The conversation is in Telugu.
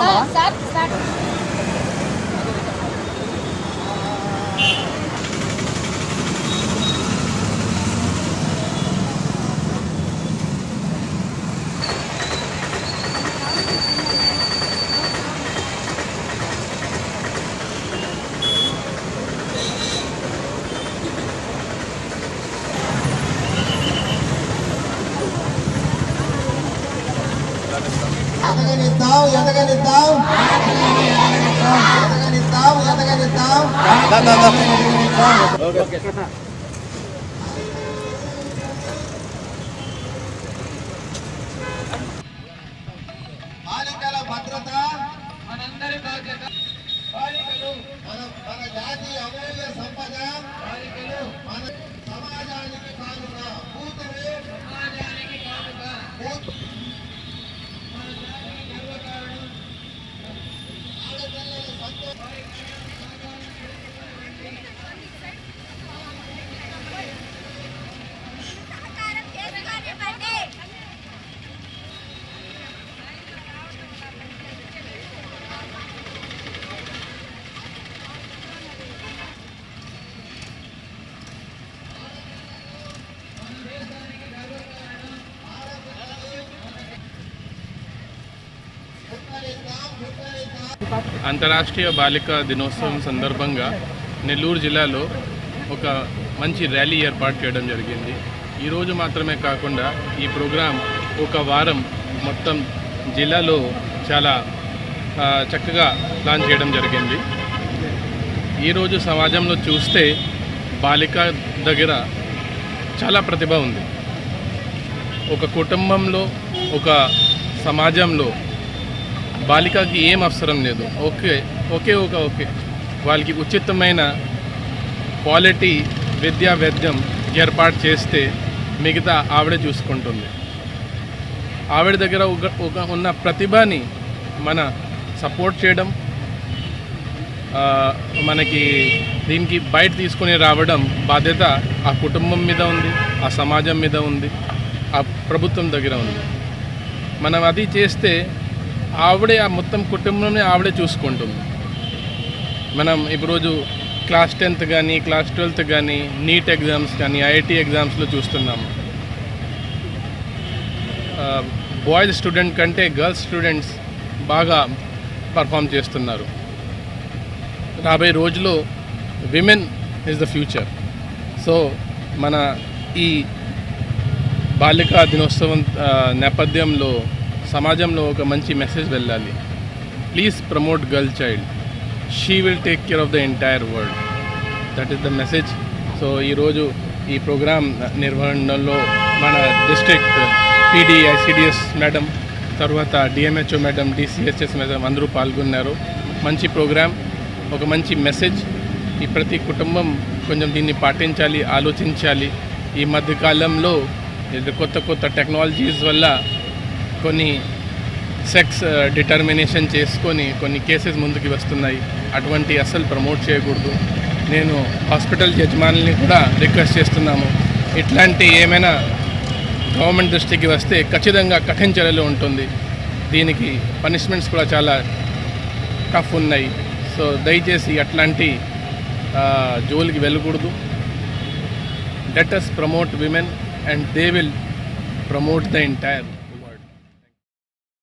好 సార్ ఎదగనిద్దాం ఎదగనిద్దాం ఎదగనిద్దాం ఎదగనిద్దాం బాలికల భద్రత మనందరి బాధ్యత బాలికలు మన మన జాతి అమూల్య సంపద బాలికలు మన సమాజానికి కానుక కూతురు సమాజానికి కానుక అంతరాష్ట్రీయ బాలికా దినోత్సవం సందర్భంగా నెల్లూరు జిల్లాలో ఒక మంచి ర్యాలీ ఏర్పాటు చేయడం జరిగింది. ఈరోజు మాత్రమే కాకుండా ఈ ప్రోగ్రాం ఒక వారం మొత్తం జిల్లాలో చాలా చక్కగా ప్లాన్ చేయడం జరిగింది. ఈరోజు సమాజంలో చూస్తే బాలిక దగ్గర చాలా ప్రతిభ ఉంది. ఒక కుటుంబంలో ఒక సమాజంలో బాలికకి ఏం అవసరం లేదు. ఓకే ఓకే ఒక ఓకే. వాళ్ళకి ఉచితమైన క్వాలిటీ విద్యా వైద్యం ఏర్పాటు చేస్తే మిగతా ఆవిడ చూసుకుంటుంది. ఆవిడ దగ్గర ఒక ఒక ఉన్న ప్రతిభని మన సపోర్ట్ చేయడం మనకి దీనికి బయట తీసుకొని రావడం బాధ్యత ఆ కుటుంబం మీద ఉంది ఆ సమాజం మీద ఉంది ఆ ప్రభుత్వం దగ్గర ఉంది. మనం అది చేస్తే ఆవిడే ఆ మొత్తం కుటుంబంని ఆవిడే చూసుకుంటుంది. మనం ఇప్పుడు క్లాస్ టెన్త్ కానీ క్లాస్ ట్వెల్త్ కానీ నీట్ ఎగ్జామ్స్ కానీ ఐఐటి ఎగ్జామ్స్లో చూస్తున్నాము. బాయ్స్ స్టూడెంట్ కంటే గర్ల్స్ స్టూడెంట్స్ బాగా పర్ఫామ్ చేస్తున్నారు. రాబోయే రోజులో women is the future. So మన ఈ బాలికా దినోత్సవం నేపథ్యంలో సమాజంలో ఒక మంచి మెసేజ్ వెళ్ళాలి. Please promote girl child she will take care of the entire world that is the message so ఈరోజు ఈ ప్రోగ్రాం నిర్వహణలో మన డిస్ట్రిక్ట్ పీడీ ఐసిడిఎస్ మేడం తర్వాత డిఎంహెచ్ఓ మేడం డిసిహెచ్ఎస్ మేడం అందరూ పాల్గొన్నారు. మంచి ప్రోగ్రాం ఒక మంచి మెసేజ్ ఈ ప్రతి కుటుంబం కొంచెం దీన్ని పాటించాలి ఆలోచించాలి. ఈ మధ్యకాలంలో కొత్త కొత్త టెక్నాలజీస్ వల్ల కొన్ని సెక్స్ డిటర్మినేషన్ uh, చేసుకొని కొన్ని కేసెస్ ముందుకు వస్తున్నాయి. అటువంటి అసలు ప్రమోట్ చేయకూడదు. నేను హాస్పిటల్ యజమానుల్ని కూడా రిక్వెస్ట్ చేస్తున్నాము. ఇట్లాంటి ఏమైనా గవర్నమెంట్ దృష్టికి వస్తే ఖచ్చితంగా కఠిన చర్యలు ఉంటుంది. దీనికి పనిష్మెంట్స్ కూడా చాలా టఫ్ ఉన్నాయి. సో దయచేసి అట్లాంటి uh, జోలికి వెళ్ళకూడదు. Let us promote women and they will promote the entire